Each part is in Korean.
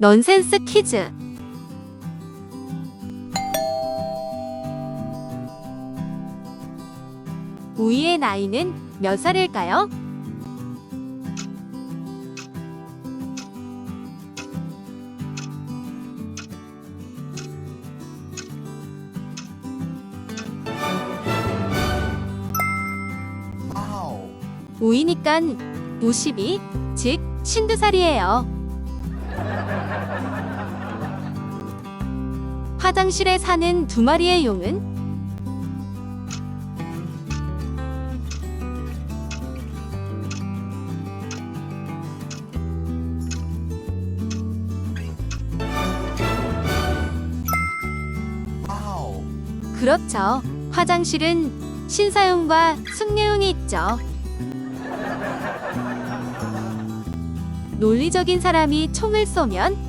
넌센스 퀴즈. 우이의 나이는 몇 살일까요? 우이니까 52, 즉 52살이에요. 화장실에 사는 두 마리의 용은. 그렇죠. 화장실은 신사용과 숙녀용이 있죠. 논리적인 사람이 총을 쏘면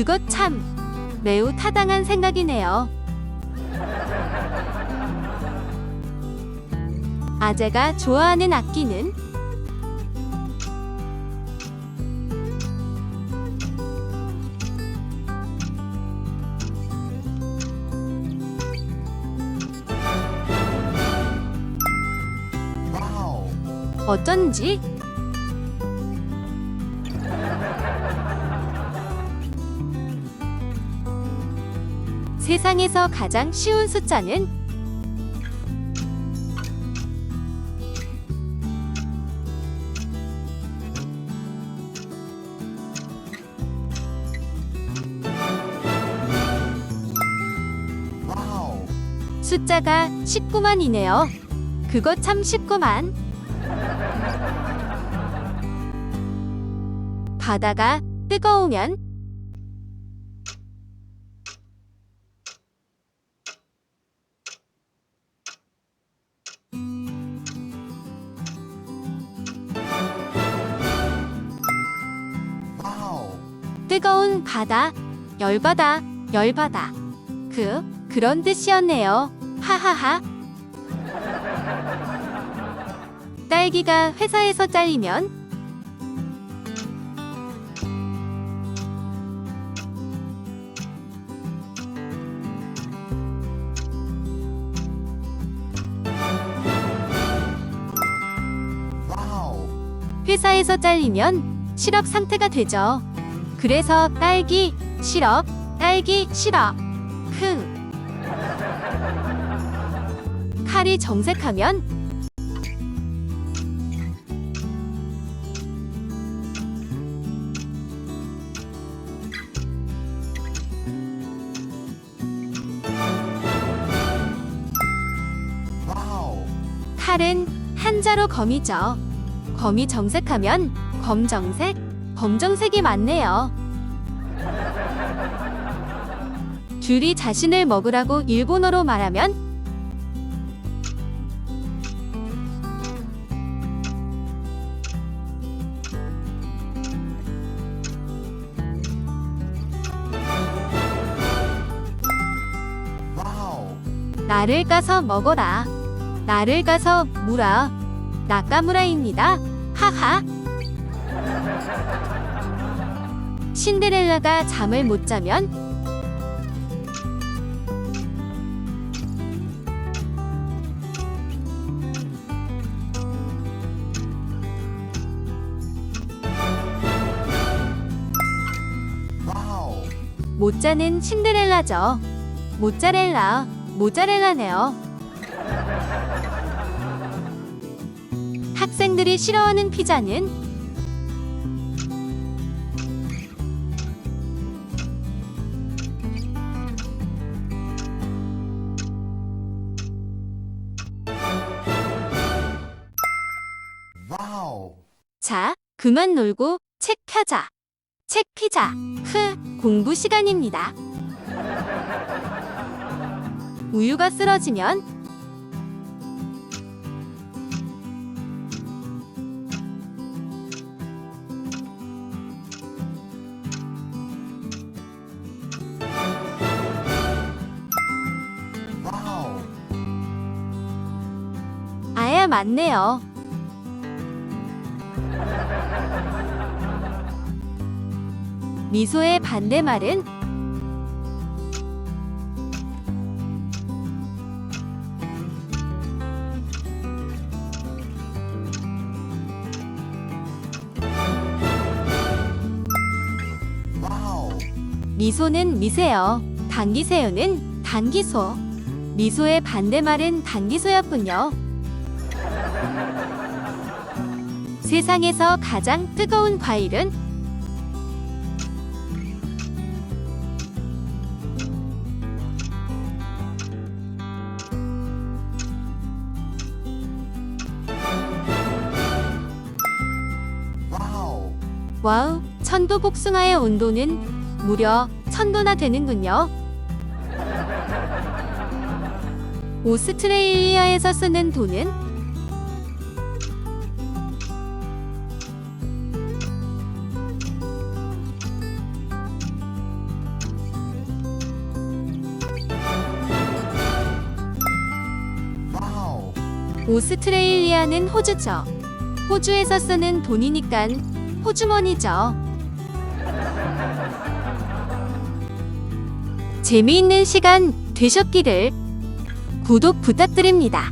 그것 참 매우 타당한 생각이네요. 아재가 좋아하는 악기는. 어쩐지 세상에서 가장 쉬운 숫자는. 숫자가 19만이네요. 그거 참 쉽구만. 바다가 뜨거우면 뜨거운 바다, 열바다, 열바다. 그, 그런 뜻이었네요. 하하하. 딸기가 회사에서 잘리면. 회사에서 잘리면 실업 상태가 되죠. 그래서 딸기, 실업, 딸기, 실업. 흥. 칼이 정색하면. 칼은 한자로 검이죠. 검이 정색하면 검정색, 검정색이 맞네요. 귤이 자신을 먹으라고 일본어로 말하면. 나를 까서 먹어라. 나를 까서 물어. 나까무라입니다. 하하. 신데렐라가 잠을 못 자면. 못 자는 신데렐라죠. 모짜렐라, 모짜렐라네요. 학생들이 싫어하는 피자는 자, 그만 놀고 책 펴자. 책 피자. 흐, 공부 시간입니다. 우유가 쓰러지면 아야 맞네요. 미소의 반대말은 미소는 미세요. 당기세요는 당기소. 미소의 반대말은 당기소였군요. 세상에서 가장 뜨거운 과일은 와우, 천도 복숭아의 온도는 무려 천도나 되는군요. 오스트레일리아에서 쓰는 돈은 오스트레일리아는 호주죠. 호주에서 쓰는 돈이니깐 호주머니죠. 재미있는 시간 되셨기를 구독 부탁드립니다.